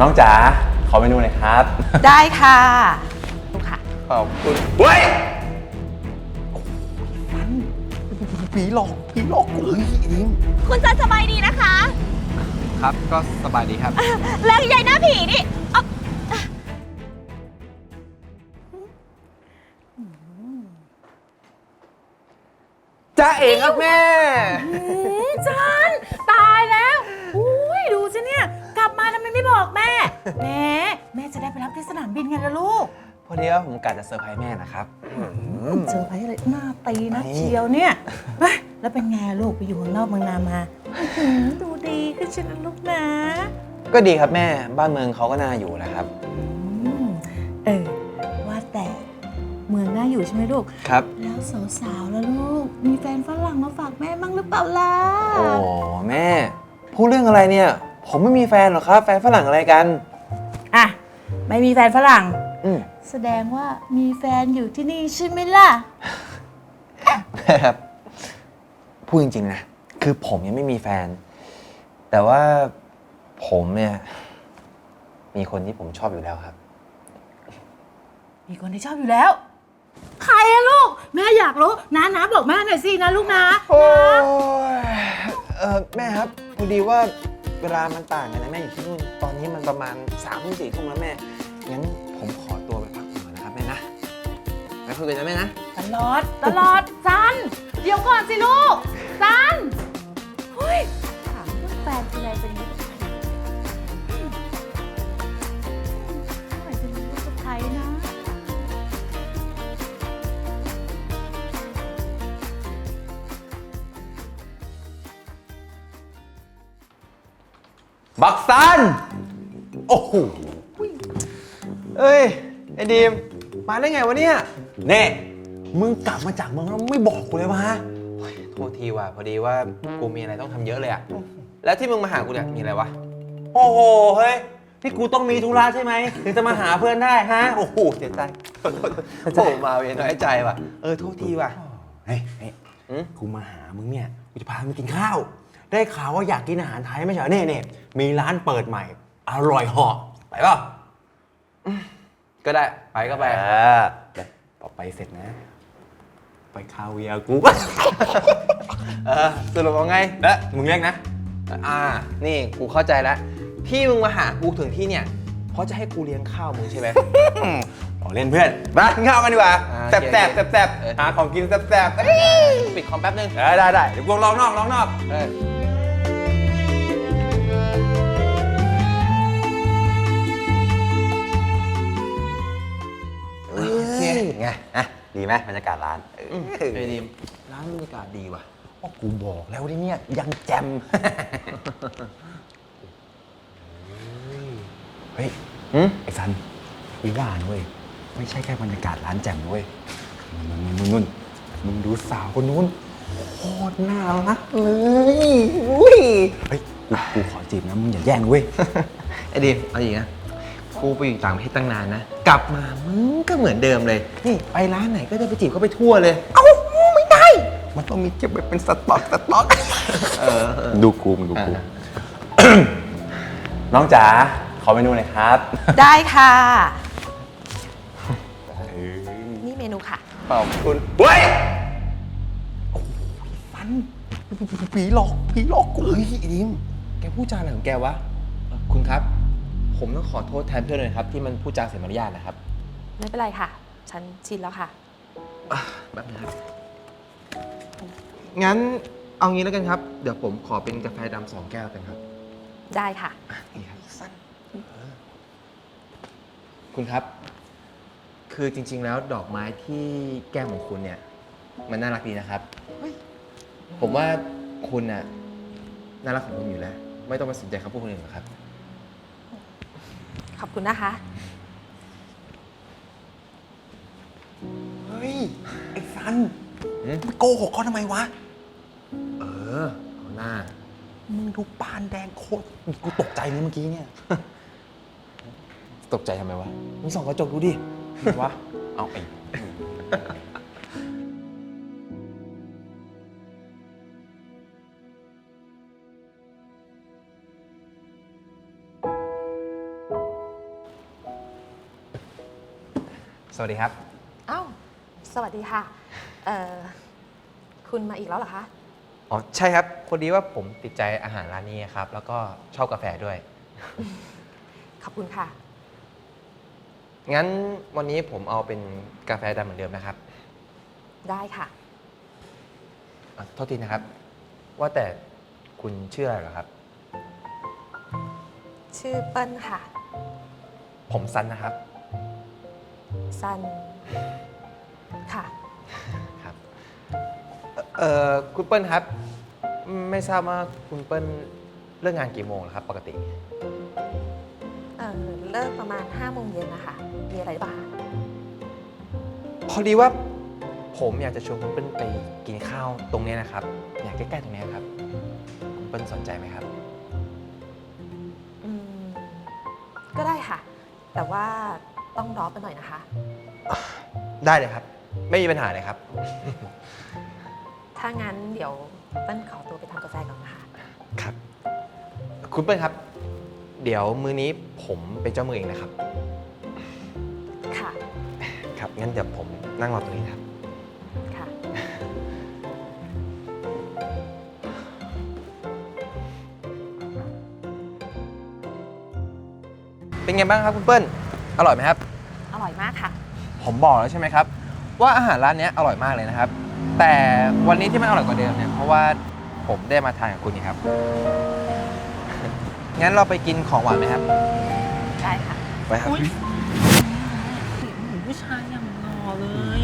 น้องจ๋าขอเมนูหน่อยครับได้ค่ะลูกค่ะ ขอบคุณเฮ้ยผีหลอกผีหลอกกูเฮ้ยอิมคุณจันสบายดีนะคะ ครับก็สบายดีครับ แล้วยายหน้าผีนี่เอ้าจ้าเองครับแม่ ม่จะได้ไปรับที่สนามบินไงล่ะลูกพอดีว่าผมกะจะเซอร์ไพรส์แม่นะครับ เจอไปอะไรหน้าตีนะนี่เชียวเนี่ยเฮ้ยแล้วเป็นไงลูกไปอยู่เมืองนอกเมืองนามาอื้อหือดูดีขึ้นใช่ไหมลูกนะ ก็ดีครับแม่บ้านเมืองเขาก็น่าอยู่นะครับ อืมเออว่าแต่เมืองน่าอยู่ใช่ไหมลูก ครับ แล้วสาวๆแล้วลูก มีแฟนฝรั่งมาฝากแม่บ้างหรือเปล่าล่ะโอ้แม่ พูดเรื่องอะไรเนี่ย ผมไม่มีแฟนหรอกครับ แฟนฝรั่งอะไรกันอะ ไม่มีแฟนฝรั่ง อืมแสดงว่ามีแฟนอยู่ที่นี่ใช่ไหมล่ะครับพูดจริงๆนะ คือผมยังไม่มีแฟน แต่ว่าผมเนี่ย มีคนที่ผมชอบอยู่แล้วครับ มีคนที่ชอบอยู่แล้ว ใครอะลูก แม่อยากรู้นะนะบอกแม่หน่อยสินะลูกนะโอ้ยเออแม่ครับพอดีว่าเวลามันต่างกันนะแม่อยู่ที่นู่นตอนนี้มันประมาณสามทุ่มสี่ทุ่มแล้วแม่ งั้นผมขอตัวไปพักผ่อนนะครับแม่นะไปคุยกันนะแม่นะ ตลอด ตลอดซัน เดี๋ยวก่อนสิลูกซันเฮ้ยถามเรื่องแฟนทีไรเป็นอย่างนี้ทุกทีอืมเมื่อไหร่จะรู้ว่าสุดท้ายนะ บักซัน โอ้โห เอ้ย ไอ้ดีม มาได้ไงวะเนี่ย เน่มึงกลับมาจากเมืองแล้วไม่บอกกูเลยวะโอ้ยโทษทีว่ะพอดีว่ากูมีอะไรต้องทำเยอะเลยอะแล้วที่มึงมาหากูเนี่ยมีอะไรวะ โอ้โห เฮ้ย นี่กูต้องมีธุระใช่ไหมถึงจะมาหาเพื่อนได้ฮะ โอ้โห เสียใจโทษโทษโทษโอ้มาเวียนน้อยใจว่ะ เออโทษทีว่ะ เฮ้ยเฮ้ยหืม กูมาหามึงเนี่ย กูจะพามึงกินข้าว ได้ข่าวว่าอยากกินอาหารไทยไม่ใช่เหรอเนี่ยเนี่ยมีร้านเปิดใหม่ อร่อยเหาะไปเปล่า ก็ได้ไปก็ไปเออแต่พอไปเสร็จนะ ไปคาเวียร์กู เออสรุปว่าไง แล้วมึงเรียกนะ อ่า นี่กูเข้าใจแล้ว ที่มึงมาหากูถึงที่เนี่ย เพราะจะให้กูเลี้ยงข้าวมึงใช่ไหมขอเล่นเพื่อนมากินข้าวกันดีกว่าอ่าแซ่บโอแซ่บเค แซ่บแซ่บเออหาของกินแซ่บแซ่บเอ้ยปิดคอมแป๊บนึง เออได้ได้เดี๋ยวกูลองนอกลองนอก เออโอ ไงอะดีไหมบรรยากาศร้านเออไอ้ดิมร้านบรรยากาศดีว่ะก็กูบอกแล้วดิเนี่ยยังแจม เฮ้ยหืมไอ้ซันกูว่านะเว้ยไม่ใช่แค่บรรยากาศร้านแจ่มนะเว้ยนู่นนู่นนู่นมึงดูสาวคนนู้นโคตรน่ารักเลยอุ้ยเฮ้ยกูกูขอจีบนะมึงอย่าแย่งเว้ย ไอ้ดิมเอาอีกนะ กูไปอยู่ต่างประเทศตั้งนานนะ กลับมามึงก็เหมือนเดิมเลย นี่ไปร้านไหนก็จะไปจีบเขาไปทั่วเลย เอ้าไม่ได้ มันต้องมีเก็บไว้เป็นสต็อกสต็อกดูกูมึงดูกูน้องจ๋าขอเมนูหน่อยครับได้ค่ะ นี่เมนูค่ะ ขอบคุณเฮ้ยฟันผีหลอกผีหลอกกูเฮ้ยไอ้ดิมแกพูดจาอะไรของแกวะเอ่อคุณครับ ผมต้องขอโทษแทนเพื่อนเลยนะครับ ที่มันพูดจาเสียมารยาทนะครับไม่เป็นไรค่ะ ฉันชินแล้วค่ะแบบนี้ครับ งั้นเอางี้แล้วกันครับ เดี๋ยวผมขอเป็นกาแฟดำสองแก้วกันครับได้ค่ะนี่ครับสั้นคุณครับ คือจริง ๆ แล้วดอกไม้ที่แก้มของคุณเนี่ย มันน่ารักดีนะครับ ผมว่าคุณน่ะน่ารักของคุณอยู่แล้ว ไม่ต้องมาสนใจคำพูดคนอื่นหรอกครับ ขอบคุณนะคะ เฮ้ย ไอ้ซันหืม ไปโกหกเขาทำไมวะ เออเอาหน้า มึงดูปานแดงโคตรกูตกใจเลยเมื่อกี้เนี่ย ตกใจทำไมวะ มึงส่องกระจกดูดิ วะ เอาไอ้ สวัสดีครับ อ้าว สวัสดีค่ะเอ่อคุณมาอีกแล้วเหรอคะ อ๋อ ใช่ครับพอดีว่าผมติดใจอาหารร้านนี้ครับ แล้วก็ชอบกาแฟด้วย ขอบคุณค่ะ งั้นวันนี้ผมเอาเป็นกาแฟดำเหมือนเดิมนะครับได้ค่ะ อะโทษทีนะครับ ว่าแต่คุณชื่ออะไรเหรอครับ ชื่อเปิ้ลค่ะ ผมซันนะครับ ซันค่ะ ครับเอ่อเอ่อคุณเปิ้ลครับ ไม่ทราบว่าคุณเปิ้ลเลิกงานกี่โมงเหรอครับ ปกติเอ่อเลิกประมาณ5โมงเย็นนะคะ มีอะไรหรือเปล่าคะพอดีว่าผมอยากจะชวนคุณเปิ้ลไปกินข้าวตรงเนี้ยนะครับ อยากใกล้ๆตรงเนี้ยครับ คุณเปิ้ลสนใจไหมครับ อืม ก็ได้ค่ะ แต่ว่า ต้องรอไปหน่อยนะคะ ได้เลยครับ ไม่มีปัญหาเลยครับ ถ้างั้นเดี๋ยวเปิ้ลขอตัวไปทำกาแฟก่อนนะคะ ครับ คุณเปิ้ลครับ เดี๋ยวมื้อนี้ผมเป็นเจ้ามือเองนะครับ ค่ะ ครับ งั้นเดี๋ยวผมนั่งรอตรงนี้นะครับ ค่ะ เป็นไงบ้างครับคุณเปิ้ล อร่อยไหมครับ อร่อยมากค่ะ ผมบอกแล้วใช่ไหมครับ ว่าอาหารร้านเนี้ยอร่อยมากเลยนะครับ แต่วันนี้ที่มันอร่อยกว่าเดิมเนี่ยเพราะว่าผมได้มาทานกับคุณนี่ครับ งั้นเราไปกินของหวานไหมครับ ได้ค่ะ ไปครับ อุ๊ย เหมือนผู้ชายอย่างหล่อเลย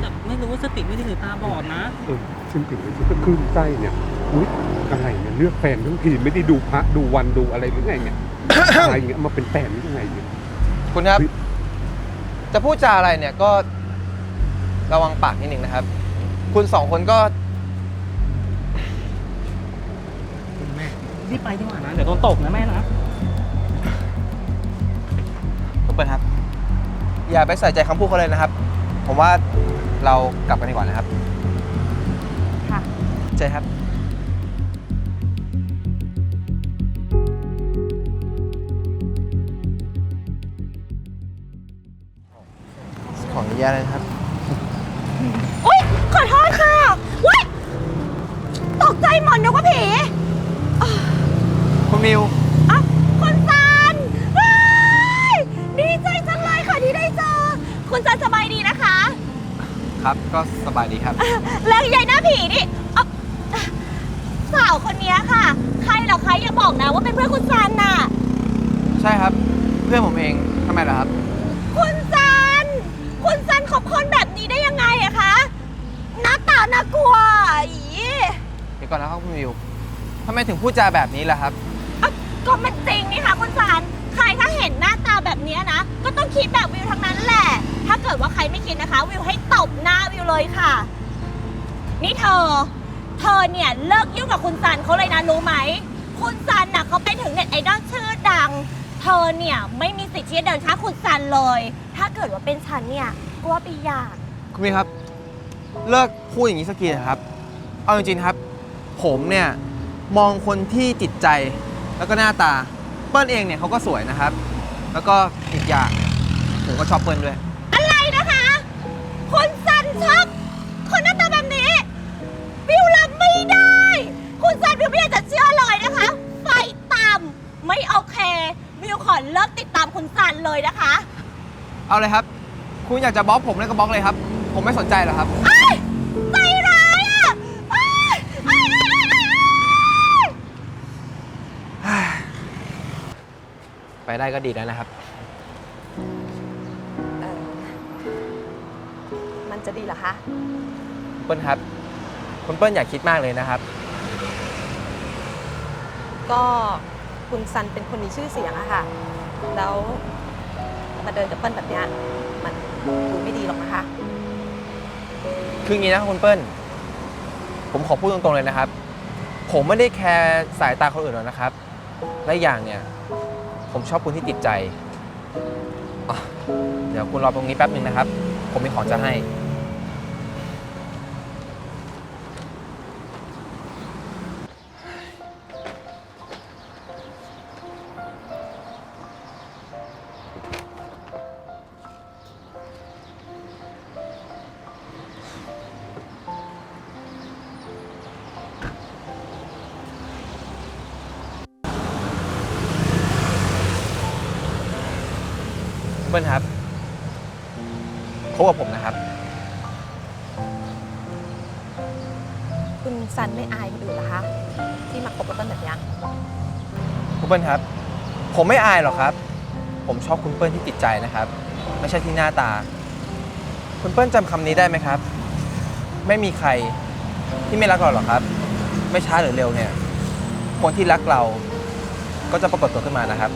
แต่ไม่รู้ว่าสติไม่ดีหรือตาบอดนะ เออฉันถึงเลยฉันก็คลื่นไส้เนี่ย อุ๊ย อะไรเนี่ยเลือกแฟนทั้งทีไม่ได้ดูพระดูวันดูอะไรหรือไงเนี่ย อะไรเงี้ยมาเป็นแฟนได้ยังไงเนี่ย คุณครับเฮ้ยจะพูดจาอะไรเนี่ยก็ระวังปากนิดนึงนะครับ คุณสองคนก็คุณแม่รีบไปดีกว่านะ เดี๋ยวโดนตกนะแม่นะคุณเปิ้ลครับ อย่าไปใส่ใจคำพูดเขาเลยนะครับ ผมว่าเรากลับกันดีกว่านะครับ ค่ะ เจครับ ออนุญาตเลยนะครับ อุ๊ย ขอโทษค่ะว้ยตกใจหมดนึกว่าผีคุณมิว อะคุณซันว้ายดีใจจังเลยค่ะที่ได้เจอ คุณซันสบายดีนะคะ ครับ ก็สบายดีครับ แล้วยายหน้าผีนี่อะสาวคนเนี้ยค่ะ ใครเหรอคะอย่าบอกนะว่าเป็นเพื่อนคุณซันน่ะ ใช่ครับ เพื่อนผมเองทำไมล่ะครับคุณซันคุณซัน คบคนแบบนี้ได้ยังไงอะคะหน้าตาน่ากลัวอีเดี๋ยวก่อนนะครับคุณมิวทำไมถึงพูดจาแบบนี้ล่ะครับ อะก็มันจริงนี่ค่ะคุณซันใครถ้าเห็นหน้าตาแบบเนี้ยนะ ก็ต้องคิดแบบวิวทั้งนั้นแหละ ถ้าเกิดว่าใครไม่คิดนะคะ วิวให้ตบหน้าวิวเลยค่ะ นี่เธอ เธอเนี่ยเลิกยุ่งกับคุณซันเขาเลยนะรู้ไหม คุณซันน่ะเขาเป็นถึงเน็ตไอดอลชื่อดัง เธอเนี่ยไม่มีสิทธิ์ที่จะเดินช้างคุณซันเลย ถ้าเกิดว่าเป็นฉันเนี่ย ก็ว่าไปอย่างคุณมิวครับ เลิกพูดอย่างนี้สักทีนะครับ เอาจริงๆครับ ผมเนี่ยมองคนที่จิตใจแล้วก็หน้าตา เปิ้ลเองเนี่ยเขาก็สวยนะครับ แล้วก็อีกอย่างเนี่ยผมก็ชอบเปิ้ลด้วย อะไรนะคะคุณซันชอบคนหน้าตาแบบนี้วิวรับไม่ได้ คุณซันวิวไม่อยากจะเชื่อเลยนะคะ ไฟต่ำไม่โอเควิวขอเลิกติดตามคุณซันเลยนะคะ เอาเลยครับ คุณอยากจะบล็อกผมแล้วก็บล็อกเลยครับ ผมไม่สนใจหรอกครับเอ้ยใจร้ายอะเอ้ยเอ้ยเอ้ยเอ้ยเอ้ยเอ้ยไปได้ก็ดีแล้วนะครับ เอ่อมันจะดีเหรอคะ เปิ้ลครับ คุณเปิ้ลอย่าคิดมากเลยนะครับ ก็คุณซันเป็นคนมีชื่อเสียงอะค่ะ แล้ว มาเดินกับเปิ้ลแบบเนี้ยมันดูไม่ดีหรอกนะคะ คืออย่างนี้นะคุณเปิ้ล ผมขอพูดตรงๆเลยนะครับ ผมไม่ได้แคร์สายตาคนอื่นหรอกนะครับ และอีกอย่างเนี่ย ผมชอบคุณที่ติดใจอะเดี๋ยวคุณรอตรงนี้แป๊บหนึ่งนะครับ ผมมีของจะให้ เปิ้ลครับคบกับผมนะครับ คุณซันไม่อายคนอื่นเหรอคะ ที่มาคบกับเปิ้ลแบบเนี้ยคุณเปิ้ลครับ ผมไม่อายหรอกครับ ผมชอบคุณเปิ้ลที่จิตใจนะครับ ไม่ใช่ที่หน้าตา คุณเปิ้ลจำคำนี้ได้ไหมครับ ไม่มีใครที่ไม่รักเราหรอกครับ ไม่ช้าหรือเร็วเนี่ย คนที่รักเราก็จะปรากฏตัวขึ้นมานะครับ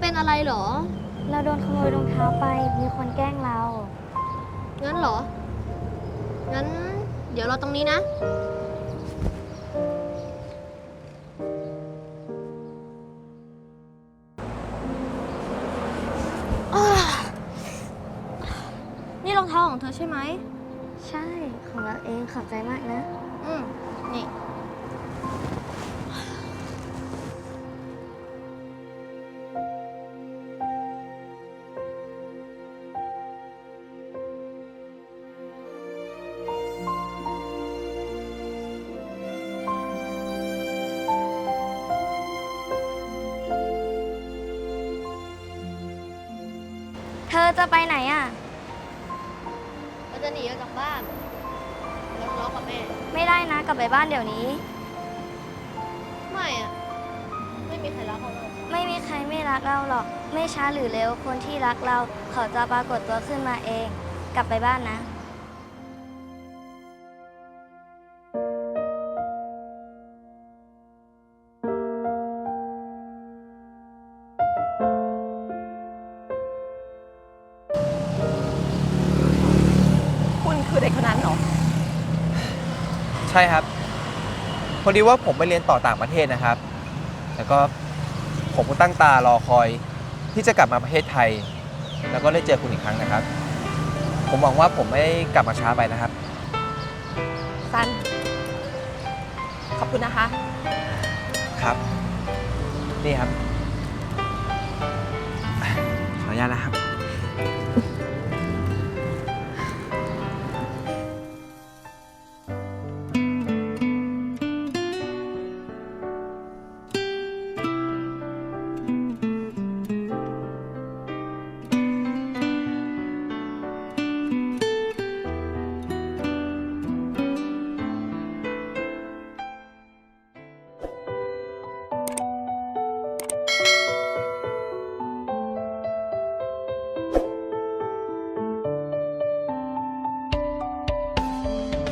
เธอเป็นอะไรเหรอ เราโดนขโมยรองเท้าไป มีคนแกล้งเรา งั้นเหรอ งั้น เดี๋ยวเราตรงนี้นะอ่านี่รองเท้าของเธอใช่ไหม ใช่ ของเราเองขอบใจมากนะ อืม นี่ อจะไปไหนอะ เราจะหนีออกจากบ้านแล้วทะเลาะกับแม่ ไม่ได้นะกลับไปบ้านเดี๋ยวนี้ ไม่อะไม่มีใครรักเราเลยไม่มีใครไม่รักเราหรอก ไม่ช้าหรือเร็วคนที่รักเรา เขาจะปรากฏตัวขึ้นมาเอง กลับไปบ้านนะ ใช่ครับ พอดีว่าผมไปเรียนต่อต่างประเทศนะครับ แล้วก็ผมก็ตั้งตารอคอย ที่จะกลับมาประเทศไทย แล้วก็ได้เจอคุณอีกครั้งนะครับ ผมหวังว่าผมไม่กลับมาช้าไปนะครับ ซัน ขอบคุณนะคะ ครับ นี่ครับ ขออนุญาตนะครับ